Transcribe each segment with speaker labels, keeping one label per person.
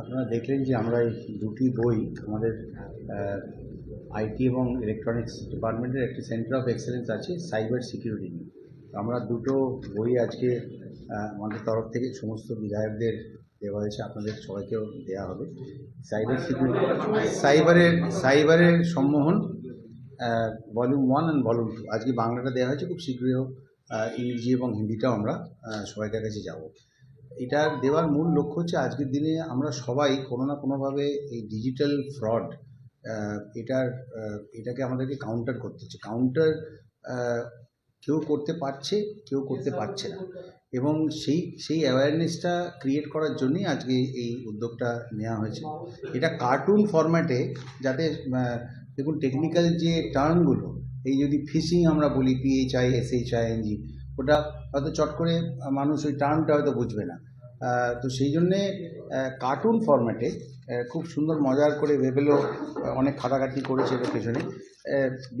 Speaker 1: আপনারা দেখলেন যে আমরা এই দুটি বই আমাদের আইটি এবং ইলেকট্রনিক্স ডিপার্টমেন্টের একটি সেন্টার অফ এক্সেলেন্স আছে সাইবার সিকিউরিটি নিয়ে। আমরা দুটো বই আজকে আমাদের তরফ থেকে সমস্ত বিধায়কদের দেওয়া হয়েছে, আপনাদের সবাইকেও দেওয়া হবে। সাইবার সিকিউরিটি সাইবারের সাইবারের সম্মোহন volume one and volume two আজকে বাংলাটা দেওয়া হয়েছে, খুব শীঘ্রই ইংরেজি এবং হিন্দিটাও আমরা সবাইকার কাছে যাব। এটা দেওয়ার মূল লক্ষ্য হচ্ছে আজকের দিনে আমরা সবাই কোনো না কোনোভাবে এই ডিজিটাল ফ্রড এটার এটাকে আমাদেরকে কাউন্টার করতে হচ্ছে। কাউন্টার কেউ করতে পারছে, কেউ করতে পারছে না। এবং সেই সেই অ্যাওয়ারনেসটা ক্রিয়েট করার জন্যই আজকে এই উদ্যোগটা নেওয়া হয়েছে। এটা কার্টুন ফরম্যাটে যাতে দেখুন টেকনিক্যাল যে টার্মগুলো এই যদি ফিশিং আমরা বলি পিএইচআই এসএইচআইএনজি ওটা হয়তো চট করে মানুষ ওই টার্মটা হয়তো বুঝবে না। তো সেই জন্যে কার্টুন ফরম্যাটে খুব সুন্দর মজার করে ভেবেলেও অনেক খাটাখাটি করেছে এটার পেছনে।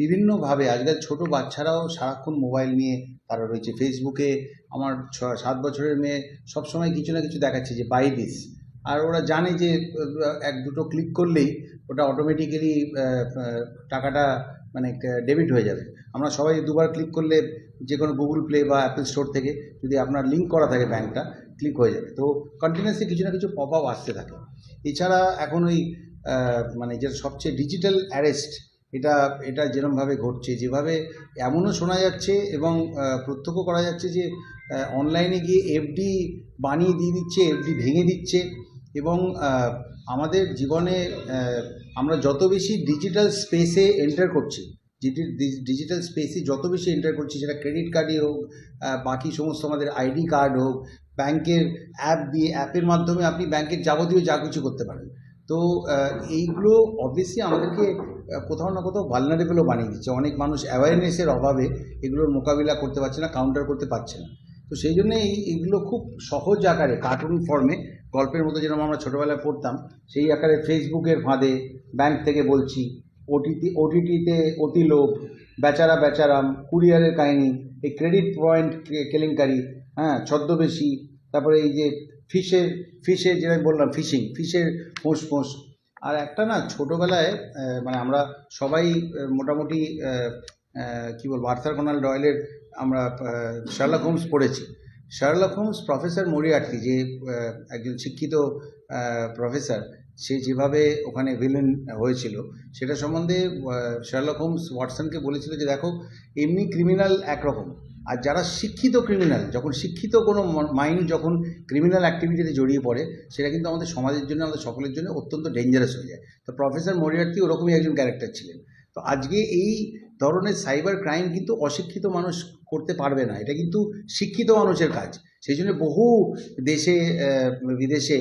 Speaker 1: বিভিন্নভাবে আজকাল ছোট বাচ্চারাও সারাক্ষণ মোবাইল নিয়ে তারা রয়েছে। ফেসবুকে আমার ছ, সাত বছরের মেয়ে সবসময় কিছু না কিছু দেখাচ্ছে যে বাই দিস আর ওরা জানে যে, এক দুটো ক্লিক করলেই ওটা অটোমেটিক্যালি টাকাটা মানে ডেবিট হয়ে যাবে। আমরা সবাই দুবার ক্লিক করলে যে কোনো গুগল প্লে বা অ্যাপেল স্টোর থেকে যদি আপনার লিঙ্ক করা থাকে ব্যাঙ্কটা ক্লিক হয়ে যাবে। তো কন্টিনিউসলি কিছু না কিছু পপ আপ আসতে থাকে। এছাড়া এখন ওই মানে যেটা সবচেয়ে ডিজিটাল অ্যারেস্ট এটা এটা যেরমভাবে ঘটছে, যেভাবে এমনও শোনা যাচ্ছে এবং প্রত্যক্ষ করা যাচ্ছে যে অনলাইনে গিয়ে এফডি বানিয়ে দিয়ে দিচ্ছে এফডি ভেঙে দিচ্ছে এবং আমাদের জীবনে আমরা যত বেশি ডিজিটাল স্পেসে এন্টার করছি ডিজিটাল স্পেসে যত বেশি এন্টার করছি, সেটা ক্রেডিট কার্ডই হোক বাকি সমস্ত আমাদের আইডি কার্ড হোক ব্যাংকের অ্যাপ দিয়ে অ্যাপের মাধ্যমে আপনি ব্যাংকের যাবতীয় যা কিছু করতে পারেন। তো এইগুলো অবভিয়াসলি আমাদেরকে কোথাও না কোথাও ভালনারেবলও বানিয়ে দিচ্ছে। অনেক মানুষ অ্যাওয়ারনেসের অভাবে এগুলোর মোকাবিলা করতে পারছে না কাউন্টার করতে পারছে না। তো সেই জন্য এই এগুলো খুব সহজ আকারে কার্টুন ফর্মে গল্পের মতো যেরকম আমরা ছোটোবেলায় পড়তাম, সেই আকারে ফেসবুকের ফাঁদে ব্যাংক থেকে বলছি ওটিটি ওটিটিতে অতি লোভ, বেচারা বেচারাম, কুরিয়ারের কাহিনী, এই ক্রেডিট পয়েন্ট কেলেঙ্কারি হ্যাঁ ছদ্মবেশী, তারপরে এই যে ফিশের ফিশের যেটা বললাম, ফিশিং, ফিশের ফোঁস ফোঁস আর একটা না, ছোটোবেলায় মানে আমরা সবাই মোটামুটি কী বলব, আর্থার কোনাল ডয়েলের আমরা শার্লক হোমস পড়েছি। শার্লক হোমস প্রফেসর মরিয়ার্টি যে একজন শিক্ষিত প্রফেসর সে যেভাবে ওখানে ভিলেন হয়েছিল, সেটা সম্বন্ধে শার্লক হোমস ওয়াটসনকে বলেছিল যে, দেখো, এমনি ক্রিমিনাল একরকম। আর যারা শিক্ষিত ক্রিমিনাল যখন শিক্ষিত কোনো মাইন্ড যখন ক্রিমিনাল অ্যাক্টিভিটিতে জড়িয়ে পড়ে, সেটা কিন্তু আমাদের সমাজের জন্য, আমাদের সকলের জন্য অত্যন্ত ডেঞ্জারাস হয়ে যায়। তো প্রফেসর মরিয়ার্টি ওরকমই একজন ক্যারেক্টার ছিলেন। তো আজকে এই ধরনের সাইবার ক্রাইম কিন্তু অশিক্ষিত মানুষ করতে পারবে না। এটা কিন্তু শিক্ষিত মানুষের কাজ। সেই জন্য বহু দেশে বিদেশে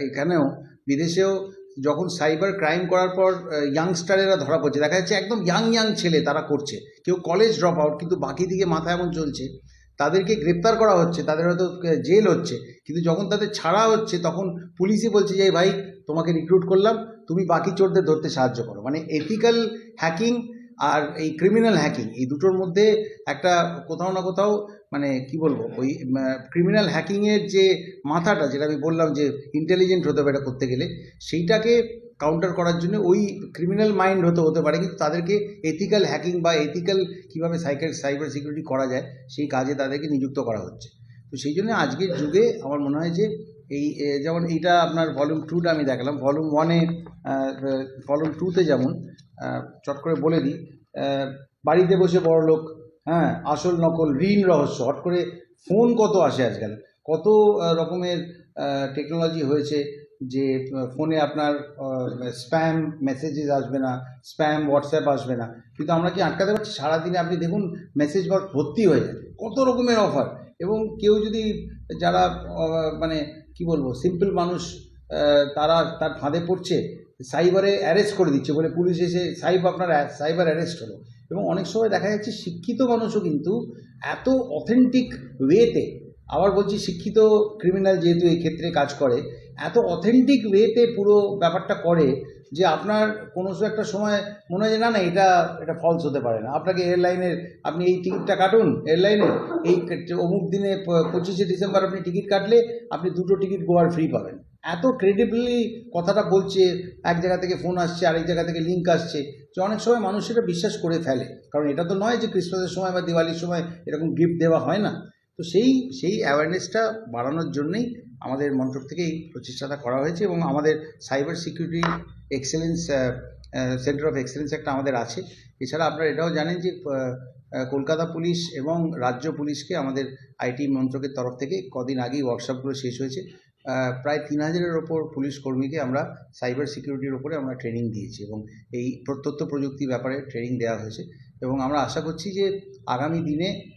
Speaker 1: এখানেও, বিদেশেও যখন সাইবার ক্রাইম করার পর ইয়াংস্টারেরা ধরা পড়ছে। দেখা যাচ্ছে একদম ইয়াং ইয়াং ছেলে তারা করছে। কেউ কলেজ ড্রপ আউট কিন্তু বাকি দিকে মাথা এমন চলছে, তাদেরকে গ্রেপ্তার করা হচ্ছে, তাদের হয়তো জেল হচ্ছে। কিন্তু যখন তাদের ছাড়া হচ্ছে, তখন পুলিশই বলছে যে, "এই ভাই, তোমাকে রিক্রুট করলাম, তুমি বাকি চোরদের ধরতে সাহায্য করো। মানে এথিক্যাল হ্যাকিং আর এই ক্রিমিনাল হ্যাকিং এই দুটোর মধ্যে একটা কোথাও না কোথাও মানে কি বলব, ওই ক্রিমিনাল হ্যাকিংয়ের যে মাথাটা, যেটা আমি বললাম যে ইন্টেলিজেন্ট হতে হবে এটা করতে গেলে, সেইটাকে কাউন্টার করার জন্য ওই ক্রিমিনাল মাইন্ড হতে হতে পারে। কিন্তু তাদেরকে এথিক্যাল হ্যাকিং বা এথিক্যাল কীভাবে সাইকেল সাইবার সিকিউরিটি করা যায়, সেই কাজে তাদেরকে নিযুক্ত করা হচ্ছে। তো সেই জন্য আজকের যুগে আমার মনে হয় যে এই যেমন এইটা আপনার ভলিউম টুটা আমি দেখালাম ভলিউম ওয়ানে ভলিউম টুতে যেমন চট করে বলে দিই বাড়িতে বসে বড় লোক হ্যাঁ আসল নকল ঋণ রহস্য, হট করে ফোন কত আসে আজকাল, কত রকমের টেকনোলজি হয়েছে যে ফোনে আপনার স্প্যাম মেসেজেস আসবে না স্প্যাম হোয়াটসঅ্যাপ আসবে না, কিন্তু আমরা কি আটকাতে পারছি? সারাদিনে আপনি দেখুন মেসেজ বক্স ভর্তি হয়ে যায়, কত রকমের অফার এবং কেউ যদি যারা মানে কি বলব সিম্পল মানুষ তারা তার ফাঁদে পড়ছে সাইবারে অ্যারেস্ট করে দিচ্ছে বলে পুলিশ এসে সাইব আপনার সাইবার অ্যারেস্ট হলো। এবং অনেক সময় দেখা যাচ্ছে শিক্ষিত মানুষও কিন্তু এত অথেন্টিক ওয়েতে আবার বলছি শিক্ষিত ক্রিমিনাল যেহেতু এই ক্ষেত্রে কাজ করে, এত অথেন্টিক ওয়েতে পুরো ব্যাপারটা করে যে আপনার কোনো একটা সময় মনে হয় যে না না, এটা এটা ফলস হতে পারে না। আপনাকে এয়ারলাইনের আপনি এই টিকিটটা কাটুন এয়ারলাইনে এই অমুক দিনে পঁচিশে ডিসেম্বর আপনি টিকিট কাটলে আপনি দুটো টিকিট গোয়ার ফ্রি পাবেন। এত ক্রেডিবলি কথাটা বলছে, এক জায়গা থেকে ফোন আসছে, আরেক জায়গা থেকে লিঙ্ক আসছে, যে অনেক সময় মানুষ এটা বিশ্বাস করে ফেলে। কারণ এটা তো নয় যে ক্রিসমাসের সময় বা দিওয়ালির সময় এরকম গিফট দেওয়া হয় না। তো সেই সেই অ্যাওয়ারনেসটা বাড়ানোর জন্যই আমাদের মন্ত্রক থেকে এই প্রচেষ্টাটা করা হয়েছে এবং আমাদের cyber security excellence centre of excellence একটা আমাদের আছে। এছাড়া আপনারা এটাও জানেন যে কলকাতা পুলিশ এবং রাজ্য পুলিশকে আমাদের আইটি মন্ত্রকের তরফ থেকে কদিন আগেই ওয়ার্কশপগুলো শেষ হয়েছে। প্রায় তিন হাজারের ওপর পুলিশ কর্মীকে আমরা সাইবার সিকিউরিটির ওপরে আমরা ট্রেনিং দিয়েছি এবং এই প্র- তথ্য প্রযুক্তি ব্যাপারে ট্রেনিং দেওয়া হয়েছে এবং আমরা আশা করছি যে আগামী দিনে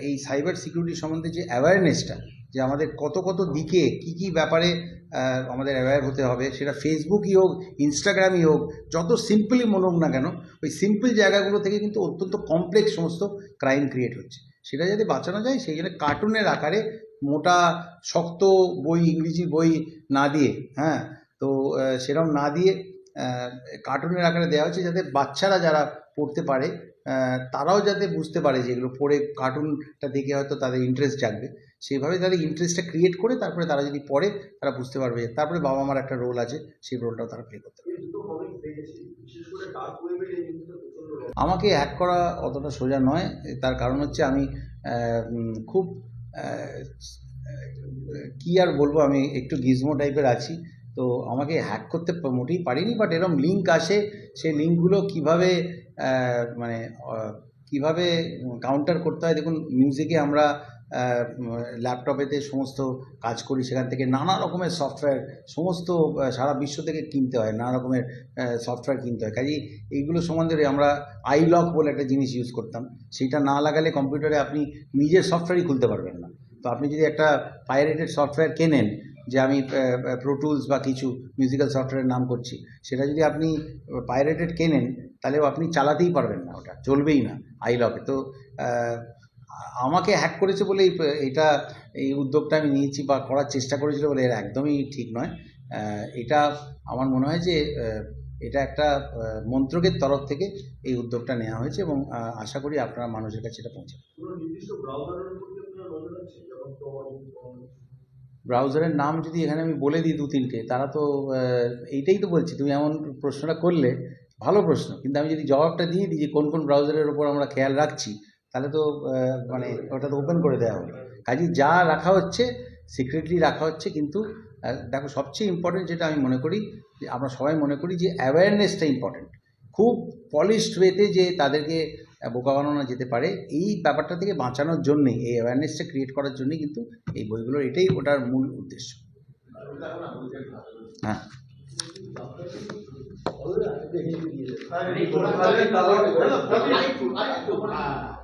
Speaker 1: এই সাইবার সিকিউরিটি সম্বন্ধে যে অ্যাওয়ারনেসটা যে আমাদের কত কত দিকে কি কি ব্যাপারে আমাদের অ্যাওয়্যার হতে হবে, সেটা ফেসবুকই হোক ইনস্টাগ্রামই হোক, যত সিম্পলি মনে হোক না কেন, ওই সিম্পল জায়গাগুলো থেকে কিন্তু অত্যন্ত কমপ্লেক্স সমস্ত ক্রাইম ক্রিয়েট হচ্ছে। সেটা যদি বাঁচানো যায়, সেই জন্য কার্টুনের আকারে মোটা, শক্ত বই, ইংরেজি বই না দিয়ে হ্যাঁ? তো সেরকম না দিয়ে কার্টুনের আকারে দেওয়া হচ্ছে যাতে বাচ্চারা যারা পড়তে পারে তারাও যাতে বুঝতে পারে যে এগুলো পড়ে কার্টুনটা দেখে হয়তো তাদের ইন্টারেস্ট জাগবে। সেইভাবে তাদের ইন্টারেস্টটা ক্রিয়েট করে তারপরে তারা যদি পড়ে, তারা বুঝতে পারবে তারপরে বাবা মার একটা রোল আছে, সেই রোলটাও তারা প্লে করতে পারবে। আমাকে হ্যাক করা অতটা সোজা নয়, তার কারণ হচ্ছে আমি খুব কি আর বলব, আমি একটু গিজমো টাইপের আছি। তো আমাকে হ্যাক করতে মোটেই পারিনি বাট এরকম লিঙ্ক আসে, সেই লিঙ্কগুলো কীভাবে মানে কীভাবে কাউন্টার করতে হয়, দেখুন মিউজিকে আমরা ল্যাপটপেতে সমস্ত কাজ করি, সেখান থেকে নানা রকমের সফটওয়্যার সমস্ত সারা বিশ্ব থেকে কিনতে হয়, নানা রকমের সফটওয়্যার কিনতে হয়। কাজেই এইগুলো সম্বন্ধে আমরা আইলক বলে একটা জিনিস ইউজ করতাম। সেটা না লাগালে কম্পিউটারে আপনি নিজের সফটওয়্যারই খুলতে পারবেন না। তো আপনি যদি একটা পাইরেটেড সফটওয়্যার কেনেন, যে আমি প্রোটুলস বা কিছু মিউজিক্যাল সফটওয়্যারের নাম করছি, সেটা যদি আপনি পাইরেটেড কেনেন, তাহলেও আপনি চালাতেই পারবেন না ওটা, চলবেই না আইলকে তো আমাকে হ্যাক করেছে বলে এটা এই উদ্যোগটা আমি নিয়েছি বা করার চেষ্টা করেছিল বলে এর একদমই ঠিক নয়। এটা আমার মনে হয় যে এটা একটা মন্ত্রকের তরফ থেকে এই উদ্যোগটা নেওয়া হয়েছে এবং আশা করি আপনারা মানুষের কাছে এটা পৌঁছাবে। ব্রাউজারের নাম যদি এখানে আমি বলে দিই দু তিনটে তারা তো এইটাই তো বলছি তুমি এমন প্রশ্নটা করলে ভালো প্রশ্ন। কিন্তু আমি যদি জবাবটা দিয়ে দিই যে কোন কোন ব্রাউজারের ওপর আমরা খেয়াল রাখছি তাহলে তো মানে ওটা তো ওপেন করে দেওয়া হবে কাজে যা রাখা হচ্ছে সিক্রেটলি রাখা হচ্ছে কিন্তু দেখো সবচেয়ে ইম্পর্টেন্ট যেটা আমি মনে করি যে আমরা সবাই মনে করি যে অ্যাওয়ারনেসটা ইম্পর্টেন্ট খুব পলিশড ওয়েতে যে তাদেরকে বোকা বানানো যেতে পারে এই ব্যাপারটা থেকে বাঁচানোর জন্যেই এই অ্যাওয়ারনেসটা ক্রিয়েট করার জন্যই কিন্তু এই বইগুলোর এটাই ওটার মূল উদ্দেশ্য হ্যাঁ
Speaker 2: you.